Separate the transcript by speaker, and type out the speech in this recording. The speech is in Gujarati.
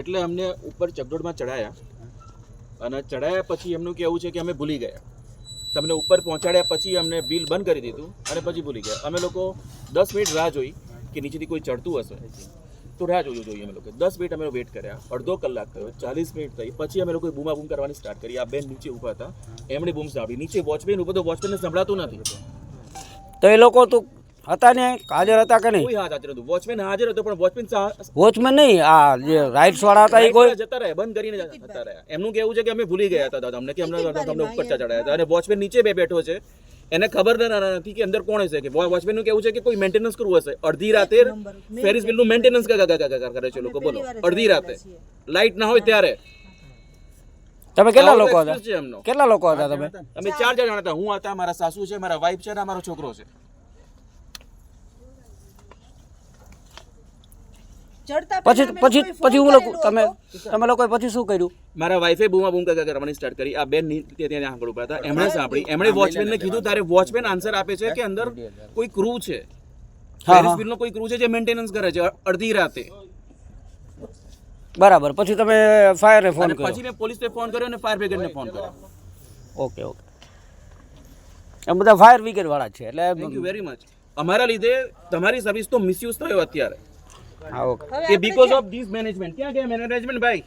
Speaker 1: એટલે અમને ઉપર ચકડોળમાં ચડાયા અને ચડાયા પછી એમનું કહેવું છે કે અમે ભૂલી ગયા. તમને ઉપર પહોંચાડ્યા પછી અમને વ્હીલ બંધ કરી દીધું અને પછી ભૂલી ગયા. અમે લોકો દસ મિનિટ રાહ જોઈ કે નીચેથી કોઈ ચડતું હશે. તો રાહ જોયું જોઈએ અમે લોકો. દસ મિનિટ અમે વેટ કર્યા. અડધો કલાક થયો, ચાલીસ મિનિટ થઈ. પછી અમે લોકોએ બૂમા બૂમ કરવાની સ્ટાર્ટ કરી. આ બેન નીચે ઊભા હતા. એમણે બૂમ સાંભળી. નીચે વોચમેન ઊભો તો વોચમેનને સંભળાતું નથી.
Speaker 2: તો એ લોકો તો હતા ને હાજર હતા કે નહીં?
Speaker 1: કોઈ હાજર હતું વોચમેન હાજર હતો પણ વોચમેન
Speaker 2: વોચમેન નહીં આ જે રાઇટ્સ વાળા હતા એ કોઈ
Speaker 1: જતા રહ્યા બંધ કરીને જતા રહ્યા. એમનું કેવું છે કે અમે ભૂલી ગયા હતા દાદા અમને કે અમને તમને ઉપર ચડાયા હતા. અને વોચમેન નીચે બે બેઠો છે. એને ખબર નથી કે અંદર કોણ હશે કે વોચમેનનું કેવું છે કે કોઈ મેન્ટેનન્સ કરવું હશે. અડધી રાતે ફેરિસ બિલનું મેન્ટેનન્સ કરે છે લોકો બોલો. અડધી રાતે. લાઇટ ના હોય ત્યારે.
Speaker 2: તમે કેટલા લોકો હતા? કેટલા લોકો હતા તમે?
Speaker 1: અમે ચાર જણા હતા. હું હતા મારા સાસુ છે મારા વાઈફ છે અને મારો છોકરો છે.
Speaker 2: પછી પછી પછી હું લોકો તમે તમે લોકોએ પછી શું કર્યું?
Speaker 1: મારા વાઈફે બૂમા બૂમ કાકા કરવાની સ્ટાર્ટ કરી. આ બેન ત્યાં ત્યાં આગળ ઊભા હતા એમણે સાંભળી. એમણે વોચમેન ને કીધું તારે વોચમેન આન્સર આપે છે કે અંદર કોઈ ક્રૂ છે?
Speaker 2: હા,
Speaker 1: ફેરિસ
Speaker 2: હા.
Speaker 1: wheel નો કોઈ ક્રૂ છે જે મેન્ટેનન્સ કરે છે? અડધી રાતે.
Speaker 2: બરાબર. પછી તમે ફાયરને ફોન કર્યો.
Speaker 1: પછી મેં પોલીસને ફોન કર્યો અને ફાયર બ્રિગેડને ફોન કર્યો.
Speaker 2: Okay okay. એમ બધા ફાયર બ્રિગેડ વાળા છે એટલે
Speaker 1: થેન્ક યુ વેરી મચ અમારા લીધે તમારી સર્વિસ તો મિસયુઝ થયો અત્યારે.
Speaker 2: હા ઓકે
Speaker 1: કે બીકોઝ ઓફ ધીસ મેનેજમેન્ટ ક્યાં ગયા મેનેજમેન્ટ ભાઈ?